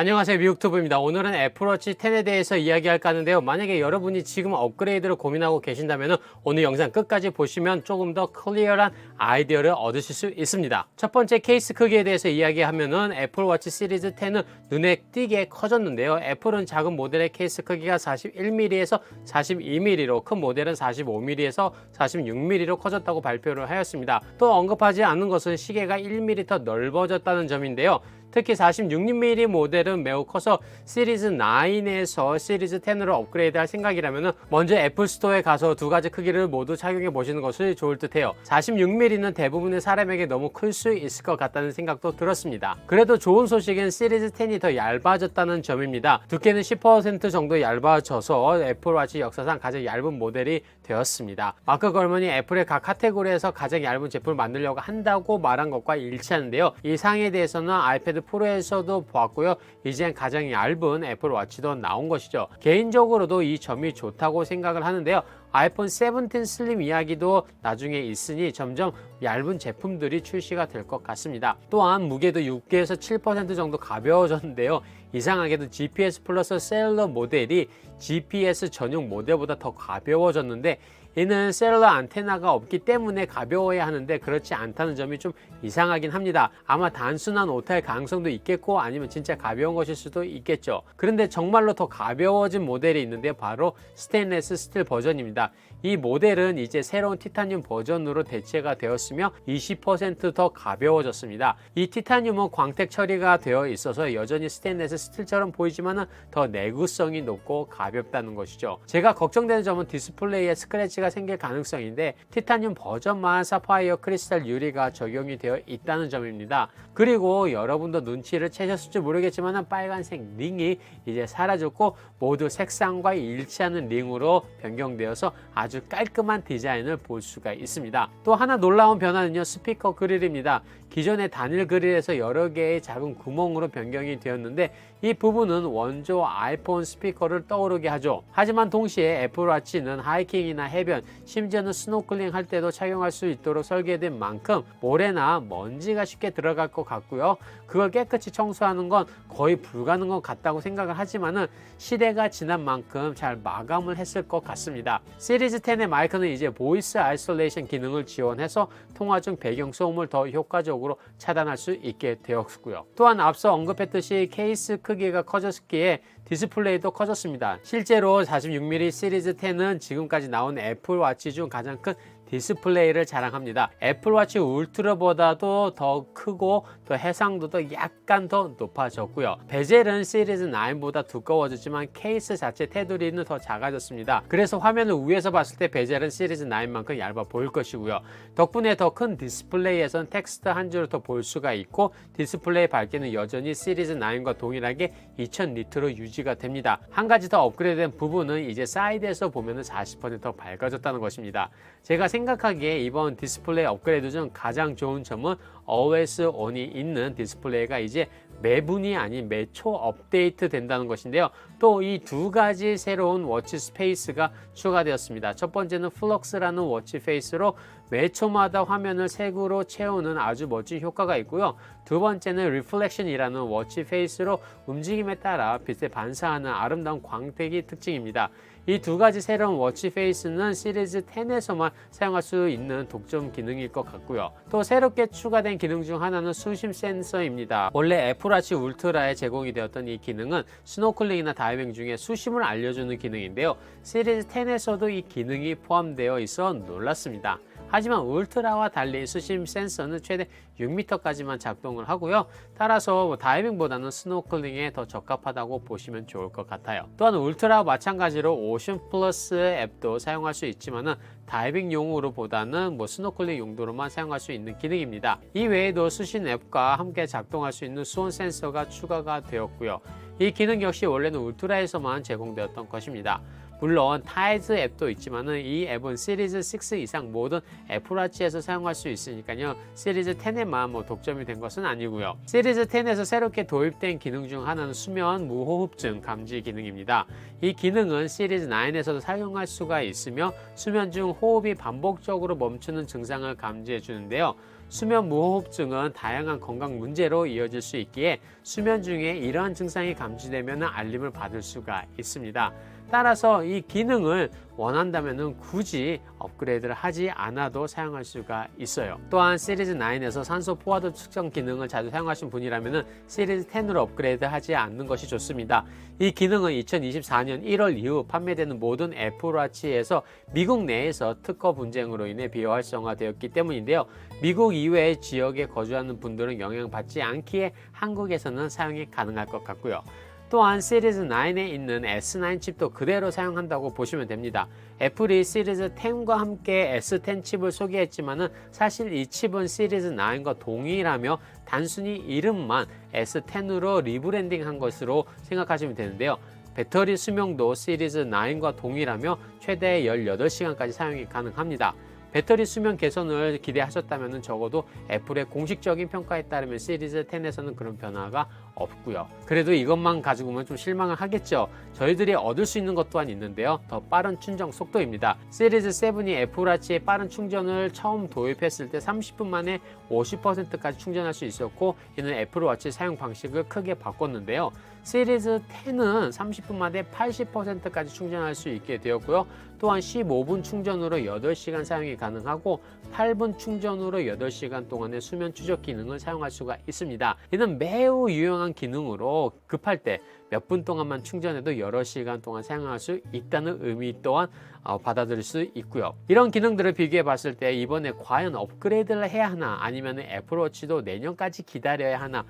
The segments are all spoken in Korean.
안녕하세요. 미국투브입니다. 오늘은 애플워치 10에 대해서 이야기할까 하는데요. 만약에 여러분이 지금 업그레이드를 고민하고 계신다면 오늘 영상 끝까지 보시면 조금 더 클리어한 아이디어를 얻으실 수 있습니다. 첫 번째 케이스 크기에 대해서 이야기하면 은 애플워치 시리즈 10은 눈에 띄게 커졌는데요. 애플은 작은 모델의 케이스 크기가 41mm에서 42mm로 큰 모델은 45mm에서 46mm로 커졌다고 발표를 하였습니다. 또 언급하지 않은 것은 시계가 1mm 더 넓어졌다는 점인데요 특히 46mm 모델은 매우 커서 시리즈 9에서 시리즈 10으로 업그레이드 할 생각이라면 먼저 애플 스토어에 가서 두 가지 크기를 모두 착용해 보시는 것이 좋을 듯 해요. 46mm는 대부분의 사람에게 너무 클 수 있을 것 같다는 생각도 들었습니다. 그래도 좋은 소식은 시리즈 10이 더 얇아졌다는 점입니다. 두께는 10% 정도 얇아져서 애플워치 역사상 가장 얇은 모델이 되었습니다. 마크 걸먼이 애플의 각 카테고리에서 가장 얇은 제품을 만들려고 한다고 말한 것과 일치하는데요. 이 상에 대해서는 아이패드 프로에서도 보았고요. 이젠 가장 얇은 애플 워치도 나온 것이죠. 개인적으로도 이 점이 좋다고 생각을 하는데요. 아이폰 17 슬림 이야기도 나중에 있으니 점점 얇은 제품들이 출시가 될 것 같습니다. 또한 무게도 6개에서 7% 정도 가벼워졌는데요. 이상하게도 GPS 플러스 셀러 모델이 GPS 전용 모델보다 더 가벼워졌는데 이는 셀러 안테나가 없기 때문에 가벼워야 하는데 그렇지 않다는 점이 좀 이상하긴 합니다. 아마 단순한 오타의 가능성도 있겠고 아니면 진짜 가벼운 것일 수도 있겠죠. 그런데 정말로 더 가벼워진 모델이 있는데 바로 스테인레스 스틸 버전입니다. 이 모델은 이제 새로운 티타늄 버전으로 대체가 되었으며 20%더 가벼워졌습니다. 이 티타늄은 광택 처리가 되어 있어서 여전히 스테인레스 스틸처럼 보이지만 더 내구성이 높고 가볍다는 것이죠. 제가 걱정되는 점은 디스플레이에 스크래치가 생길 가능성인데 티타늄 버전만 사파이어 크리스탈 유리가 적용이 되어 있다는 점입니다. 그리고 여러분도 눈치를 채셨을지 모르겠지만 빨간색 링이 이제 사라졌고 모두 색상과 일치하는 링으로 변경되어서 아주 깔끔한 디자인을 볼 수가 있습니다. 또 하나 놀라운 변화는요 스피커 그릴입니다. 기존의 단일 그릴에서 여러 개의 작은 구멍으로 변경이 되었는데 이 부분은 원조 아이폰 스피커를 떠오르게 하죠. 하지만 동시에 애플워치는 하이킹이나 해변, 심지어는 스노클링 할 때도 착용할 수 있도록 설계된 만큼 모래나 먼지가 쉽게 들어갈 것 같고요. 그걸 깨끗이 청소하는 건 거의 불가능한 것 같다고 생각을 하지만은 시대가 지난 만큼 잘 마감을 했을 것 같습니다. 시리즈 10의 마이크는 이제 보이스 아이솔레이션 기능을 지원해서 통화 중 배경 소음을 더 효과적으로 차단할 수 있게 되었고요. 또한 앞서 언급했듯이 케이스 크기가 커졌기에 디스플레이도 커졌습니다. 실제로 46mm 시리즈 10은 지금까지 나온 애플워치 중 가장 큰 디스플레이를 자랑합니다. 애플워치 울트라보다도 더 크고 더 해상도도 약간 더 높아졌고요. 베젤은 시리즈 9보다 두꺼워졌지만 케이스 자체 테두리는 더 작아졌습니다. 그래서 화면을 위에서 봤을 때 베젤은 시리즈 9만큼 얇아 보일 것이고요. 덕분에 더 큰 디스플레이에선 텍스트 한 줄을 더 볼 수가 있고 디스플레이 밝기는 여전히 시리즈 9과 동일하게 2000 니트로 유지가 됩니다. 한 가지 더 업그레이드된 부분은 이제 사이드에서 보면 40%더 밝아졌다는 것입니다. 제가 생 각하기에 이번 디스플레이 업그레이드 중 가장 좋은 점은 OS ON이 있는 디스플레이가 이제 매분이 아닌 매초 업데이트 된다는 것인데요. 또 이 두 가지 새로운 워치 스페이스가 추가되었습니다. 첫 번째는 플럭스라는 워치 페이스로 매초마다 화면을 색으로 채우는 아주 멋진 효과가 있고요. 두 번째는 리플렉션이라는 워치 페이스로 움직임에 따라 빛에 반사하는 아름다운 광택이 특징입니다. 이 두 가지 새로운 워치 페이스는 시리즈 10에서만 사용할 수 있는 독점 기능일 것 같고요. 또 새롭게 추가된 기능 중 하나는 수심 센서입니다. 원래 애플워치 울트라에 제공이 되었던 이 기능은 스노클링이나 다이빙 중에 수심을 알려주는 기능인데요. 시리즈 10에서도 이 기능이 포함되어 있어 놀랐습니다. 하지만 울트라와 달리 수심 센서는 최대 6m까지만 작동을 하고요. 따라서 뭐 다이빙보다는 스노클링에 더 적합하다고 보시면 좋을 것 같아요. 또한 울트라와 마찬가지로 오션 플러스 앱도 사용할 수 있지만은 다이빙 용으로 보다는 뭐 스노클링 용도로만 사용할 수 있는 기능입니다. 이 외에도 수신 앱과 함께 작동할 수 있는 수온 센서가 추가가 되었고요. 이 기능 역시 원래는 울트라에서만 제공되었던 것입니다. 물론 타이즈 앱도 있지만은 이 앱은 시리즈 6 이상 모든 애플워치에서 사용할 수 있으니까요. 시리즈 10에만 뭐 독점이 된 것은 아니고요. 시리즈 10에서 새롭게 도입된 기능 중 하나는 수면 무호흡증 감지 기능입니다. 이 기능은 시리즈 9에서도 사용할 수가 있으며 수면 중 호흡이 반복적으로 멈추는 증상을 감지해 주는데요. 수면 무호흡증은 다양한 건강 문제로 이어질 수 있기에 수면 중에 이러한 증상이 감지되면 알림을 받을 수가 있습니다. 따라서 이 기능을 원한다면 굳이 업그레이드를 하지 않아도 사용할 수가 있어요. 또한 시리즈 9에서 산소 포화도 측정 기능을 자주 사용하신 분이라면 시리즈 10으로 업그레이드 하지 않는 것이 좋습니다. 이 기능은 2024년 1월 이후 판매되는 모든 애플워치에서 미국 내에서 특허 분쟁으로 인해 비활성화되었기 때문인데요. 미국 이외의 지역에 거주하는 분들은 영향받지 않기에 한국에서는 사용이 가능할 것 같고요. 또한 시리즈 9에 있는 S9 칩도 그대로 사용한다고 보시면 됩니다. 애플이 시리즈 10과 함께 S10 칩을 소개했지만은 사실 이 칩은 시리즈 9과 동일하며 단순히 이름만 S10으로 리브랜딩한 것으로 생각하시면 되는데요. 배터리 수명도 시리즈 9과 동일하며 최대 18시간까지 사용이 가능합니다. 배터리 수명 개선을 기대하셨다면 적어도 애플의 공식적인 평가에 따르면 시리즈 10에서는 그런 변화가 없고요. 그래도 이것만 가지고 보면 좀 실망을 하겠죠. 저희들이 얻을 수 있는 것 또한 있는데요. 더 빠른 충전 속도입니다. 시리즈 7이 애플워치의 빠른 충전을 처음 도입했을 때 30분 만에 50%까지 충전할 수 있었고 이는 애플워치 사용 방식을 크게 바꿨는데요. 시리즈 10은 30분 만에 80%까지 충전할 수 있게 되었고요. 또한 15분 충전으로 8시간 사용이 가능하고 8분 충전으로 8시간 동안의 수면 추적 기능을 사용할 수가 있습니다. 이는 매우 유용한 기능으로 급할 때 몇 분 동안만 충전해도 여러 시간 동안 사용할 수 있다는 의미 또한 어, 받아들일 수 있고요. 이런 기능들을 비교해 봤을 때 이번에 과연 업그레이드를 해야 하나 아니면 애플워치도 내년까지 기다려야 하나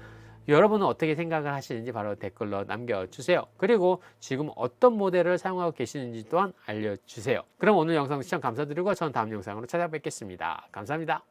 여러분은 어떻게 생각을 하시는지 바로 댓글로 남겨주세요. 그리고 지금 어떤 모델을 사용하고 계시는지 또한 알려주세요. 그럼 오늘 영상 시청 감사드리고 저는 다음 영상으로 찾아뵙겠습니다. 감사합니다.